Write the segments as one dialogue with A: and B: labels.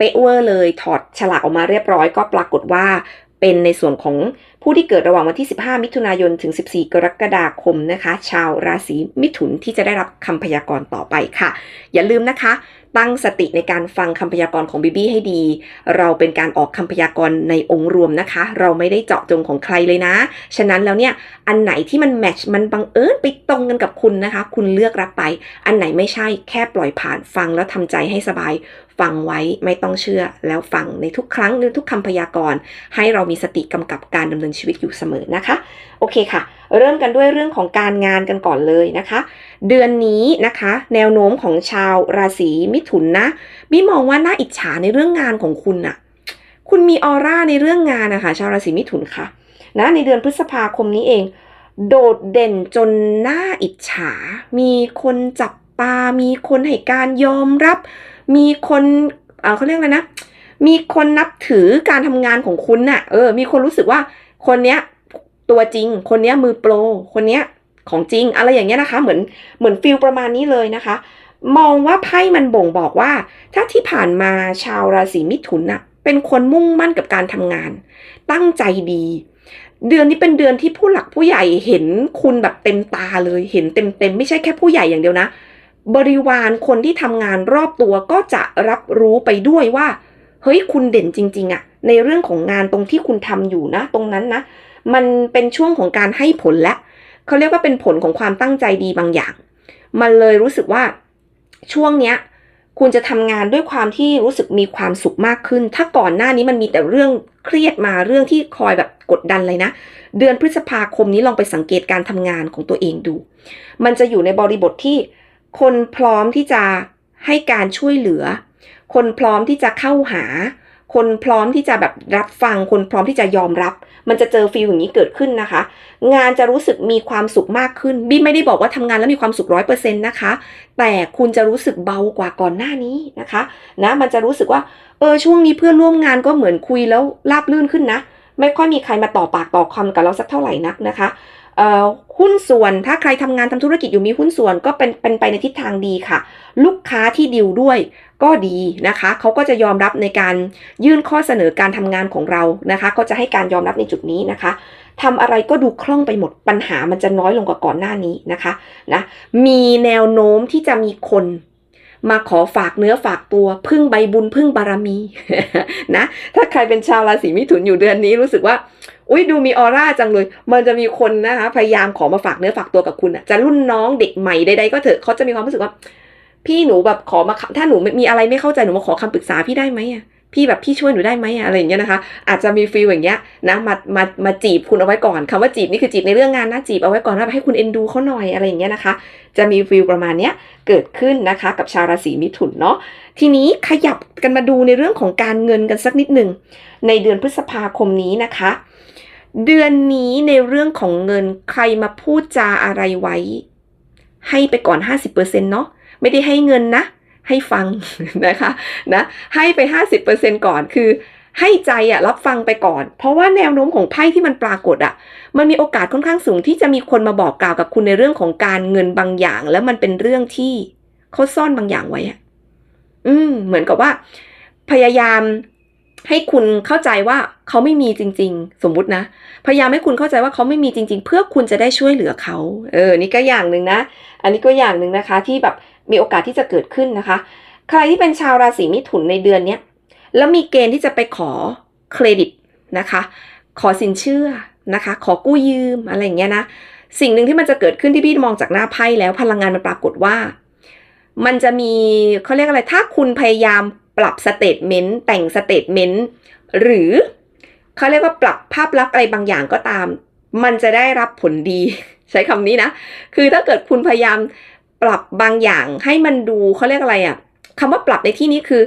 A: เป๊ะเวอร์เลยถอดฉลากออกมาเรียบร้อยก็ปรากฏว่าเป็นในส่วนของผู้ที่เกิดระหว่างวันที่ 15 มิถุนายน ถึง 14 กรกฎาคมนะคะ ชาวราศีมิถุนที่จะได้รับคำพยากรณ์ต่อไปค่ะ อย่าลืมนะคะ ตั้งสติในการฟังคำพยากรณ์ของบีบี้ให้ดี เราเป็นการออกคำพยากรณ์ในองค์รวมนะคะ เราไม่ได้เจาะจงของใครเลยนะ ฉะนั้นแล้วเนี่ย อันไหนที่มันแมทช์มันบังเอิญไปตรงกันกับคุณนะคะ คุณเลือกรับไป อันไหนไม่ใช่แค่ปล่อยผ่านฟังแล้วทำใจให้สบาย ฟังไว้ไม่ต้องเชื่อแล้วฟังในทุกครั้งในทุกคำพยากรณ์ให้เรามีสติกำกับการดำเนินชีวิตอยู่เสมอนะคะ โอเคค่ะ เริ่มกันด้วยเรื่องของการงานกันก่อนเลยนะคะ เดือนนี้นะคะ แนวโน้มของชาวราศีมิถุนนะบี้มองว่าน่าอิจฉาในเรื่องงานของคุณน่ะคุณมีออร่าในเรื่องงานนะคะชาวราศีมิถุนค่ะนะในเดือนพฤษภาคมนี้เอง โดดเด่นจนน่าอิจฉา มีคนจับตามีคนให้การยอมรับ มีคนเเขาเรียกอะไรนะ มีคนนับถือการทำงานของคุณน่ะ เออ มีคนรู้สึกว่าคนเนี้ยตัวจริง คนเนี้ยมือโปร คนเนี้ยของจริง อะไรอย่างเงี้ยนะคะ เหมือนเหมือนฟิลประมาณนี้เลยนะคะ มองว่าไพ่มันบ่งบอกว่า ถ้าที่ผ่านมาชาวราศีมิถุนน่ะ เป็นคนมุ่งมั่นกับการทำงาน ตั้งใจดี เดือนนี้เป็นเดือนที่ผู้หลักผู้ใหญ่เห็นคุณแบบเต็มตาเลย เห็นเต็มเต็มๆไม่ใช่แค่ผู้ใหญ่อย่างเดียวนะ บริวารคนที่ทำงานรอบตัวก็จะรับรู้ไปด้วยว่า เฮ้ยคุณเด่นจริง ๆอะในเรื่องของงานตรงที่คุณทำอยู่นะ ตรงนั้นนะ มันเป็นช่วงของการให้ผลและเขาเรียกว่าเป็นผลของความตั้งใจดีบางอย่าง มันเลยรู้สึกว่าช่วงเนี้ยคุณจะทำงานด้วยความที่รู้สึกมีความสุขมากขึ้น ถ้าก่อนหน้านี้มันมีแต่เรื่องเครียดมาเรื่องที่คอยแบบกดดันเลยนะ เดือนพฤษภาคมนี้ลองไปสังเกตการทำงานของตัวเองดู มันจะอยู่ในบริบทที่ คนพร้อมที่จะให้การช่วยเหลือ คนพร้อมที่จะเข้าหา คนพร้อมที่จะแบบรับฟัง คนพร้อมที่จะยอมรับ มันจะเจอฟีลอย่างนี้เกิดขึ้นนะคะ งานจะรู้สึกมีความสุขมากขึ้นบี้ไม่ได้บอกว่าทำงานแล้วมีความสุขร้อยเปอร์เซ็นต์นะคะ แต่คุณจะรู้สึกเบากว่าก่อนหน้านี้นะคะ นะ มันจะรู้สึกว่า เออ ช่วงนี้เพื่อนร่วมงานก็เหมือนคุยแล้วราบลื่นขึ้นนะ ไม่ค่อยมีใครมาต่อปากต่อคำกับเราสักเท่าไหร่นักนะคะ หุ้นส่วนถ้าใครทำงานทำธุรกิจอยู่มีหุ้นส่วนก็เป็นเป็นไปในทิศทางดีค่ะ ลูกค้าที่ดิวด้วยก็ดีนะคะเขาก็จะยอมรับในการยื่นข้อเสนอการทำงานของเรานะคะ ก็จะให้การยอมรับในจุดนี้นะคะทำอะไรก็ดูคล่องไปหมดปัญหามันจะน้อยลงกว่าก่อนหน้านี้นะคะนะมีแนวโน้มที่จะมีคนมาขอฝากเนื้อฝากตัวพึ่งใบบุญพึ่งบารมีนะถ้าใครเป็นชาวราศีมิถุนอยู่เดือนนี้รู้สึกว่า อุ้ยดูมีออร่าจังเลย มันจะมีคนนะคะ พยายามขอมาฝากเนื้อฝากตัวกับคุณอะจะรุ่นน้องเด็กใหม่ใดๆก็เถอะเขาจะมีความรู้สึกว่า พี่หนูแบบขอมาถ้าหนูมีอะไรไม่เข้าใจหนูมาขอคำปรึกษาพี่ได้ไหมอะพี่แบบพี่ช่วยหนูได้ไหมอะไรอย่างเงี้ยนะคะ อาจจะมีฟีลอย่างเงี้ยนะมามามาจีบคุณเอาไว้ก่อนคำว่าจีบนี่คือจีบในเรื่องงานนะจีบเอาไว้ก่อนว่าให้คุณเอ็นดูเขาหน่อยอะไรอย่างเงี้ยนะคะ จะมีฟีลประมาณเนี้ยเกิดขึ้นนะคะ กับชาวราศีมิถุนเนาะทีนี้ขยับกันมาดูในเรื่องของการเงินกันสักนิดหนึ่งในเดือนพฤษภาคมนี้นะคะ เดือนนี้ในเรื่องของเงินใครมาพูดจาอะไรไว้ ให้ไปก่อน 50%เนาะไม่ได้ให้เงินนะ ให้ฟังนะคะนะให้ไป 50%ก่อนคือให้ใจอะรับฟังไปก่อน เพราะว่าแนวโน้มของไพ่ที่มันปรากฏอะมันมีโอกาสค่อนข้างสูงที่จะมีคนมาบอกกล่าวกับคุณในเรื่องของการเงินบางอย่าง แล้วมันเป็นเรื่องที่เขาซ่อนบางอย่างไว้อะอืม เหมือนกับว่า พยายาม ให้คุณเข้าใจว่าเขาไม่มีจริง ๆ สมมุตินะ พยายามให้คุณเข้าใจว่าเขาไม่มีจริง ๆ เพื่อคุณจะได้ช่วยเหลือเขา เออ นี่ก็อย่างหนึ่งนะ อันนี้ก็อย่างหนึ่งนะคะ ที่แบบมีโอกาสที่จะเกิดขึ้นนะคะ ใครที่เป็นชาวราศีมิถุนในเดือนเนี้ยแล้วมีเกณฑ์ที่จะไปขอเครดิตนะคะ ขอสินเชื่อนะคะ ขอกู้ยืมอะไรอย่างเงี้ยนะ สิ่งหนึ่งที่มันจะเกิดขึ้นที่พี่มองจากหน้าไพ่แล้วพลังงานมันปรากฏว่า มันจะมีเขาเรียกอะไร ถ้าคุณพยายาม ปรับสเตทเมนต์แต่งสเตทเมนต์หรือเขาเรียกว่าปรับภาพลักษณ์อะไรบางอย่างก็ตาม มันจะได้รับผลดี ใช้คำนี้นะ คือถ้าเกิดคุณพยายามปรับบางอย่างให้มันดูเขาเรียกอะไรอะคำว่าปรับในที่นี้คือ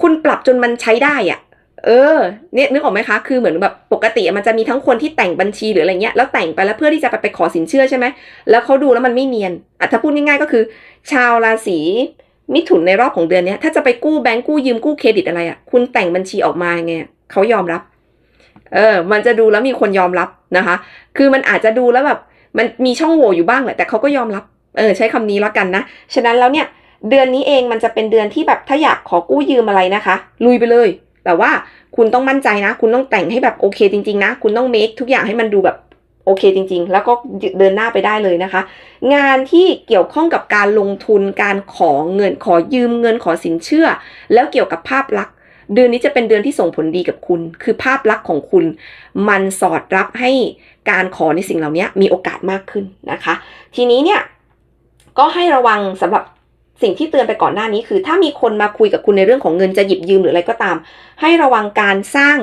A: คุณปรับจนมันใช้ได้อะเออเนี่ยนึกออกไหมคะ คือเหมือนแบบปกติมันจะมีทั้งคนที่แต่งบัญชีหรืออะไรเงี้ย แล้วแต่งไปแล้วเพื่อที่จะไปไปขอสินเชื่อใช่ไหม แล้วเขาดูแล้วมันไม่เนียนอะถ้าพูดง่ายๆก็คือ ชาวราศี มิถุนในรอบของเดือนนี้ถ้าจะไปกู้แบงก์กู้ยืมกู้เครดิตอะไรอะ คุณแต่งบัญชีออกมาไงเขายอมรับ เออ มันจะดูแล้วมีคนยอมรับนะคะ คือมันอาจจะดูแล้วแบบ มันมีช่องโหว่อยู่บ้างแหละแต่เขาก็ยอมรับ เออ ใช้คำนี้แล้วกันนะ ฉะนั้นแล้วเนี่ย เดือนนี้เองมันจะเป็นเดือนที่แบบถ้าอยากขอกู้ยืมอะไรนะคะ ลุยไปเลย แต่ว่าคุณต้องมั่นใจนะ คุณต้องแต่งให้แบบโอเคจริงๆนะ คุณต้องเมคทุกอย่างให้มันดูแบบ อเคจริง ๆ แล้วก็เดินหน้าไปได้เลยนะคะ งานที่เกี่ยวข้องกับการลงทุนการขอเงินขอยืมเงินขอสินเชื่อ แล้วเกี่ยวกับภาพลักษณ์เดือนนี้จะเป็นเดือนที่ส่งผลดีกับคุณ คือภาพลักษณ์ของคุณ มันสอดรับให้การขอในสิ่งเหล่านี้มีโอกาสมากขึ้นนะคะ ทีนี้เนี่ยก็ให้ระวังสำหรับสิ่งที่เตือนไปก่อนหน้านี้คือ ถ้ามีคนมาคุยกับคุณในเรื่องของเงินจะหยิบยืมหรืออะไรก็ตาม ให้ระวังการสร้าง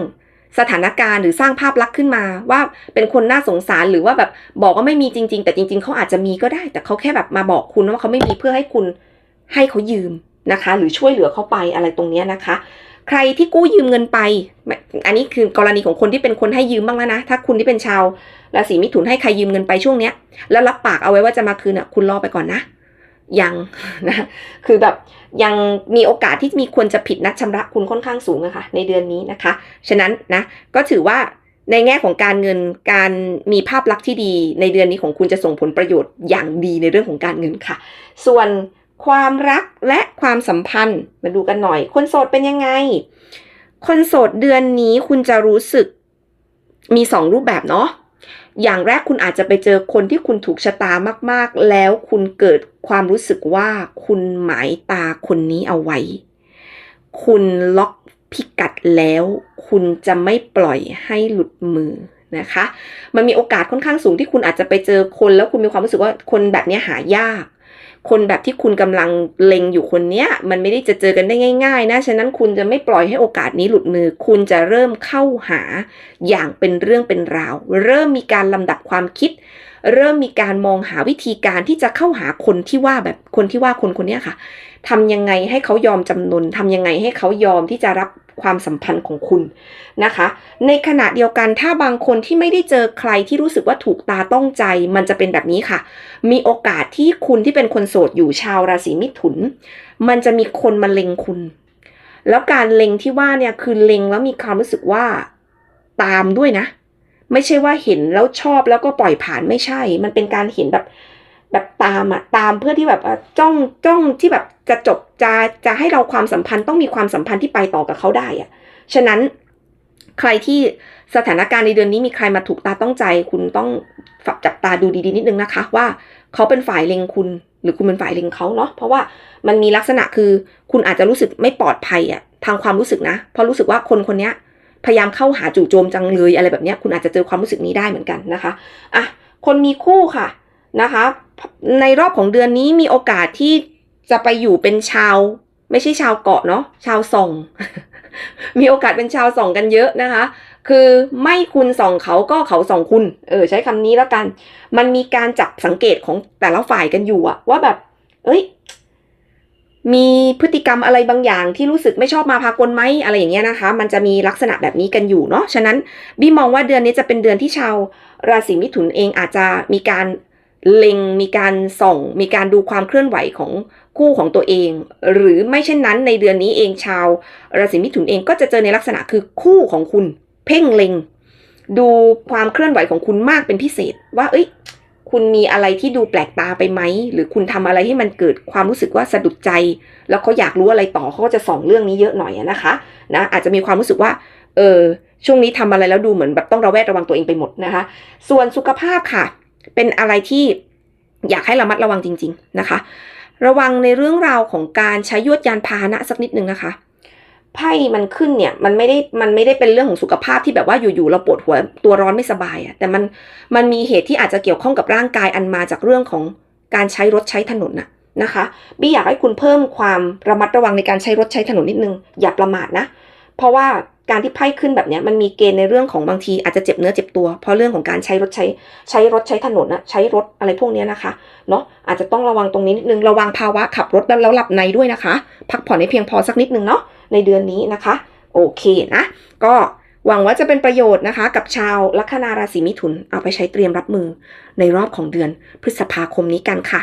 A: สถานการณ์หรือสร้างภาพลักษณ์ขึ้นมา ว่าเป็นคนน่าสงสารหรือว่าแบบบอกว่าไม่มีจริง ๆ แต่จริง ๆเขาอาจจะมีก็ได้ แต่เขาแค่แบบมาบอกคุณว่าเขาไม่มีเพื่อให้คุณให้เขายืมนะคะ หรือช่วยเหลือเขาไปอะไรตรงนี้นะคะ ใครที่กู้ยืมเงินไป อันนี้คือกรณีของคนที่เป็นคนให้ยืมบ้างแล้วนะถ้าคุณที่เป็นชาวราศีมิถุนให้ใครยืมเงินไปช่วงเนี้ย แล้วรับปากเอาไว้ว่าจะมาคืนอะคุณรอไปก่อนนะยังนะคือแบบ ยังมีโอกาสที่มีควรจะผิดนัดชำระคุณค่อนข้างสูงอะค่ะในเดือนนี้นะคะ ฉะนั้นนะก็ถือว่าในแง่ของการเงินการมีภาพลักษณ์ที่ดีในเดือนนี้ของคุณจะส่งผลประโยชน์อย่างดีในเรื่องของการเงินค่ะ ส่วนความรักและความสัมพันธ์มาดูกันหน่อย คนโสดเป็นยังไง คนโสดเดือนนี้คุณจะรู้สึกมีสองรูปแบบเนาะ อย่างแรกคุณอาจจะไปเจอคนที่คุณถูกชะตามากๆ แล้วคุณเกิดความรู้สึกว่าคุณหมายตาคนนี้เอาไว้ คุณล็อกพิกัดแล้ว คุณจะไม่ปล่อยให้หลุดมือนะคะ มันมีโอกาสค่อนข้างสูงที่คุณอาจจะไปเจอคนแล้วคุณมีความรู้สึกว่าคนแบบนี้หายาก คนแบบที่คุณกำลังเล็งอยู่คนเนี้ย มันไม่ได้จะเจอกันได้ง่าย ๆ นะ ฉะนั้นคุณจะไม่ปล่อยให้โอกาสนี้หลุดมือ คุณจะเริ่มเข้าหาอย่างเป็นเรื่องเป็นราว เริ่มมีการลำดับความคิด เริ่มมีการมองหาวิธีการที่จะเข้าหาคนที่ว่าแบบคนที่ว่าคนคนนี้ค่ะทำยังไงให้เขายอมจำนนทำยังไงให้เขายอมที่จะรับความสัมพันธ์ของคุณนะคะ ในขณะเดียวกันถ้าบางคนที่ไม่ได้เจอใครที่รู้สึกว่าถูกตาต้องใจ มันจะเป็นแบบนี้ค่ะ มีโอกาสที่คุณที่เป็นคนโสดอยู่ชาวราศีมิถุน มันจะมีคนมาเล็งคุณ แล้วการเล็งที่ว่าเนี่ยคือเล็งแล้วมีความรู้สึกว่าตามด้วยนะ ไม่ใช่ว่าเห็นแล้วชอบแล้วก็ปล่อยผ่านไม่ใช่ มันเป็นการเห็นแบบแบบตามอะตามเพื่อที่แบบจ้องจ้องที่แบบจะจบจะจะให้เราความสัมพันธ์ต้องมีความสัมพันธ์ที่ไปต่อกับเขาได้อะฉะนั้นใครที่สถานการณ์ในเดือนนี้มีใครมาถูกตาต้องใจ คุณต้องฝับจับตาดูดีๆนิดนึงนะคะ ว่าเขาเป็นฝ่ายเล็งคุณหรือคุณเป็นฝ่ายเล็งเขาเนาะเพราะว่ามันมีลักษณะคือคุณอาจจะรู้สึกไม่ปลอดภัยอะทางความรู้สึกนะเพราะรู้สึกว่าคนคนนี้ พยายามเข้าหาจู่โจมจังเลยอะไรแบบนี้คุณอาจจะเจอความรู้สึกนี้ได้เหมือนกันนะคะอะคนมีคู่ค่ะนะคะ ในรอบของเดือนนี้มีโอกาสที่จะไปอยู่เป็นชาว ไม่ใช่ชาวเกาะเนาะชาวส่อง มีโอกาสเป็นชาวส่องกันเยอะนะคะ คือไม่คุณส่องเขาก็เขาส่องคุณ เออใช้คำนี้แล้วกัน มันมีการจับสังเกตของแต่ละฝ่ายกันอยู่อะว่าแบบ เอ้ย มีพฤติกรรมอะไรบางอย่างที่รู้สึกไม่ชอบมาพากลไหมอะไรอย่างเงี้ยนะคะ มันจะมีลักษณะแบบนี้กันอยู่เนาะฉะนั้นบี้มองว่าเดือนนี้จะเป็นเดือนที่ชาวราศีมิถุนเองอาจจะมีการเล็งมีการส่อง มีการดูความเคลื่อนไหวของคู่ของตัวเอง หรือไม่เช่นนั้นในเดือนนี้เองชาวราศีมิถุนเองก็จะเจอในลักษณะคือคู่ของคุณ เพ่งเล็ง ดูความเคลื่อนไหวของคุณมากเป็นพิเศษว่า เอ้ย คุณมีอะไรที่ดูแปลกตาไปไหม หรือคุณทำอะไรให้มันเกิดความรู้สึกว่าสะดุดใจ แล้วเขาอยากรู้อะไรต่อเขาก็จะส่องเรื่องนี้เยอะหน่อยนะคะนะอาจจะมีความรู้สึกว่าเออช่วงนี้ทำอะไรแล้วดูเหมือนแบบต้องระแวดระวังตัวเองไปหมดนะคะ ส่วนสุขภาพค่ะ เป็นอะไรที่อยากให้ระมัดระวังจริง ๆนะคะ ระวังในเรื่องราวของการใช้ยวดยานพาหนะสักนิดนึงนะคะ ไพ่มันขึ้นเนี่ยมันไม่ได้มันไม่ได้เป็นเรื่องของสุขภาพที่แบบว่าอยู่ๆเราปวดหัวตัวร้อนไม่สบายอะแต่มันมันมีเหตุที่อาจจะเกี่ยวข้องกับร่างกายอันมาจากเรื่องของการใช้รถใช้ถนนน่ะนะคะบี้อยากให้คุณเพิ่มความระมัดระวังในการใช้รถใช้ถนนนิดนึงอย่าประมาทนะ เพราะว่าการที่ไพ่ขึ้นแบบนี้มันมีเกณฑ์ในเรื่องของบางทีอาจจะเจ็บเนื้อเจ็บตัว เพราะเรื่องของการใช้รถใช้ใช้รถใช้ถนนนะใช้รถอะไรพวกนี้นะคะเนาะอาจจะต้องระวังตรงนี้นิดนึงระวังภาวะขับรถแล้วหลับในด้วยนะคะ พักผ่อนให้เพียงพอสักนิดนึงเนาะ ในเดือนนี้นะคะ โอเคนะ ก็หวังว่าจะเป็นประโยชน์นะคะ กับชาวลัคนาราศีมิถุน เอาไปใช้เตรียมรับมือในรอบของเดือนพฤษภาคมนี้กันค่ะ